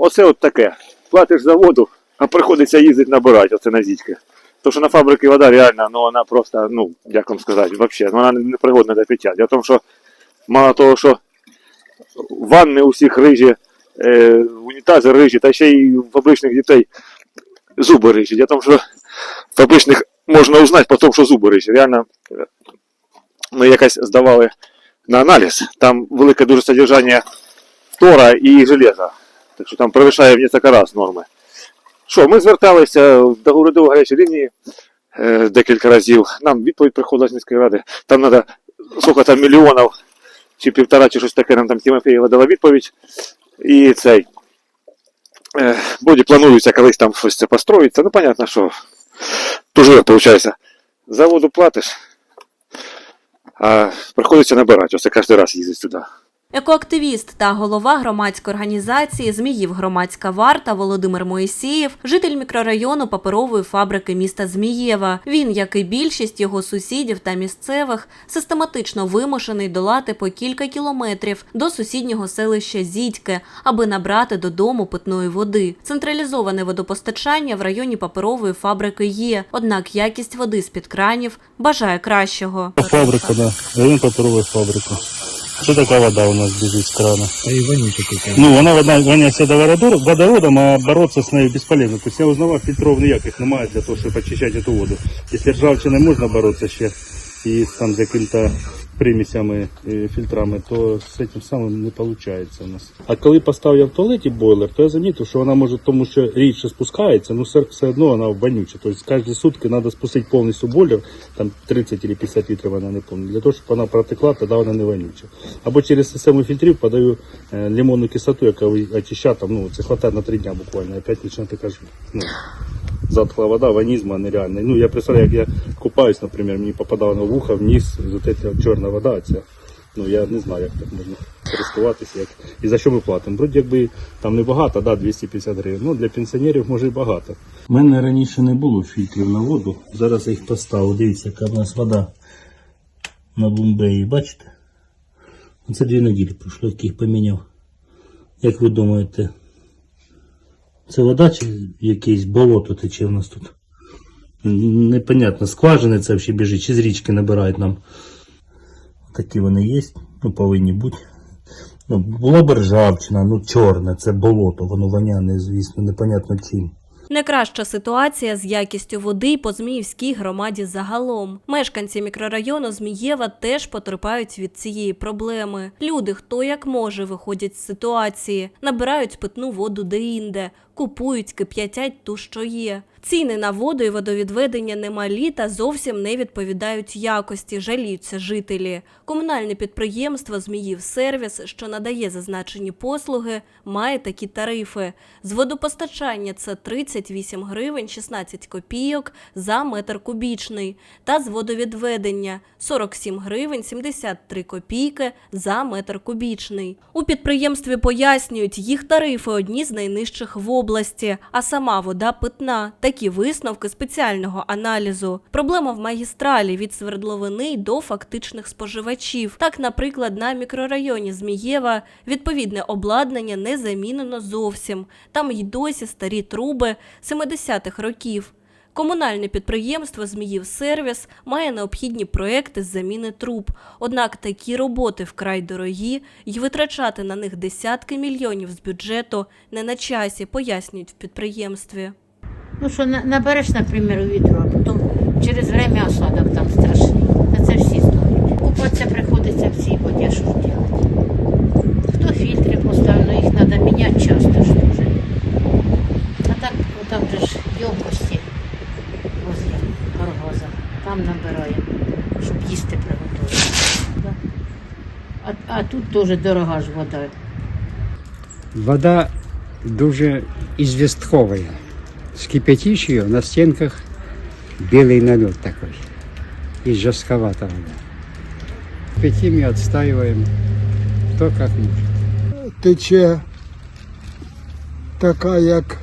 Оце от таке. Платиш за воду, а приходиться їздити набирати оце на зічки. Тому що на фабрики вода реально, ну вона просто, ну, як вам сказати, взагалі, вона не пригодна до пиття. Для того, що мало того, що ванни у всіх рижі, е, унітази рижі, та ще й у фабричних дітей зуби рижі. Для того, що фабричних можна узнати по тому, що зуби рижі. Реально, ми якось здавали на аналіз, там велике дуже содержання фтора і железа. Так що там перевищає в кілька разів норми. Що, ми зверталися до урядової гарячої лінії е, декілька разів. Нам відповідь приходила з міської ради. Там треба сколько там мільйонів чи півтора, чи щось таке, нам там Тимофєєва дала відповідь. І цей. Е, Боді планується колись там щось це построїться. Ну, понятно, що дуже виходить. За воду платиш, а приходиться набирати. Оце кожен раз їздить сюди. Екоактивіст та голова громадської організації Зміїв громадська варта Володимир Моїсієв, житель мікрорайону паперової фабрики міста Змієва. Він, як і більшість його сусідів та місцевих, систематично вимушений долати по кілька кілометрів до сусіднього селища Зідьке, аби набрати додому питної води. Централізоване водопостачання в районі паперової фабрики є, однак якість води з під кранів бажає кращого. Фабрика, да. Район паперовой фабрики. Что такая вода у нас бежит из крана? А и вонючая какая. Ну, она вода, воняється водородом, водородом, а бороться с нею То есть я узнавав, фільтров ніяких немає для того, щоб очищати эту воду. Если ржавчиной можно бороться ще і там з яким-то примісями, фільтрами, то з цим самим не виходить у нас. А коли поставив в туалеті бойлер, то я замітив, що вона може, тому що рідше спускається, ну все, одно вона вонюча. Тобто кожні сутки треба спустити повністю бойлер, там 30 чи 50 літрів вона не повна, для того, щоб вона протекла, тоді вона не вонюча. Або через систему фільтрів подаю е, лимонну кислоту, яка очищає, там, ну, це хватає на 3 дня буквально, опять починає така ж, ну, затхла вода, ванизма нереальная. Ну, я представляю, як я купаюсь, наприклад, мені попадало на вухо вниз, вот эта чорна вода, ця. Ну, я не знаю, як так можна користуватися, як... і за що ми платимо. Вроді якби там небагато, да, 250 гривень. Ну, для пенсіонерів може і багато. У мене раніше не було фільтрів на воду, зараз я їх поставив. Дивіться, яка в нас вода на бомбеї, бачите? Це дві неділі пройшло, як їх поміняв. Як ви думаєте, це вода чи якесь болото тече в нас тут? Непонятно, скважини це взагалі біжить, чи з річки набирають нам. Такі вони є, ну повинні бути. Ну, була б ржавчина, ну чорне, це болото, воно воняне, звісно, непонятно чим. Не краща ситуація з якістю води по Зміївській громаді загалом. Мешканці мікрорайону Змієва теж потерпають від цієї проблеми. Люди, хто як може, виходять з ситуації, набирають питну воду деінде, купують, кип'ятять ту, що є. Ціни на воду і водовідведення немалі та зовсім не відповідають якості, жаліються жителі. Комунальне підприємство Зміїв Сервіс, що надає зазначені послуги, має такі тарифи. З водопостачання це 38 гривень 16 копійок за метр кубічний, та з водовідведення 47 гривень 73 копійки за метр кубічний. У підприємстві пояснюють, їх тарифи одні з найнижчих в області, а сама вода питна. Такі висновки спеціального аналізу. Проблема в магістралі від свердловини до фактичних споживачів. Так, наприклад, на мікрорайоні Змієва відповідне обладнання не замінено зовсім. Там й досі старі труби 70-х років. Комунальне підприємство Зміїв Сервіс має необхідні проекти з заміни труб. Однак такі роботи вкрай дорогі і витрачати на них десятки мільйонів з бюджету не на часі, пояснюють в підприємстві. Ну що, набереш, наприклад, вітру, а потім через время осадок там страшний. Та це всі знають. Купатися приходиться в цій воді, а що ж робити? Хто фільтри поставив, ну їх треба міняти часто ж дуже. А так, ну, там же ж ємкості возле Там набираємо, щоб їсти приготувати. А, а тут теж дорога ж вода. Вода дуже известковая. Скипятишь ее, на стенках белый налет такой. И жестковата вода. Кипятим и отстаиваем кто как может. тече така, як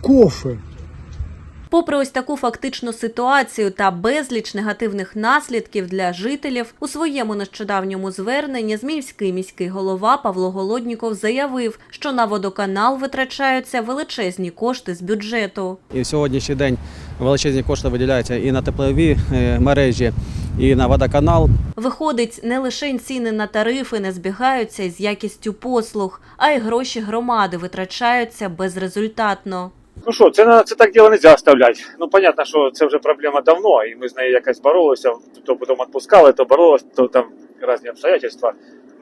кофе. Попри ось таку фактичну ситуацію та безліч негативних наслідків для жителів, у своєму нещодавньому зверненні Зміївський міський голова Павло Голодніков заявив, що на водоканал витрачаються величезні кошти з бюджету. І сьогоднішній день величезні кошти виділяються і на теплові е, мережі, і на водоканал. Виходить, не лише ціни на тарифи не збігаються із якістю послуг, а й гроші громади витрачаються безрезультатно. Ну що, це, це так діло не можна оставляти. Ну, понятно, що це вже проблема давно, і ми з нею якось боролися, то потім відпускали, то боролися, то там різні обстоятельства.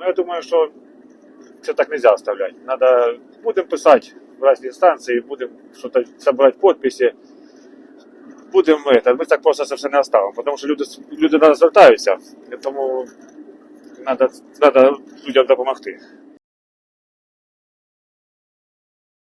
Ну, я думаю, що це так не можна оставляти. Надо, будемо писати в різні інстанції, будемо щось збирати підписи. Будемо, это, ми так просто це все не оставимо, тому що люди, люди нас звертаються, тому треба людям допомогти.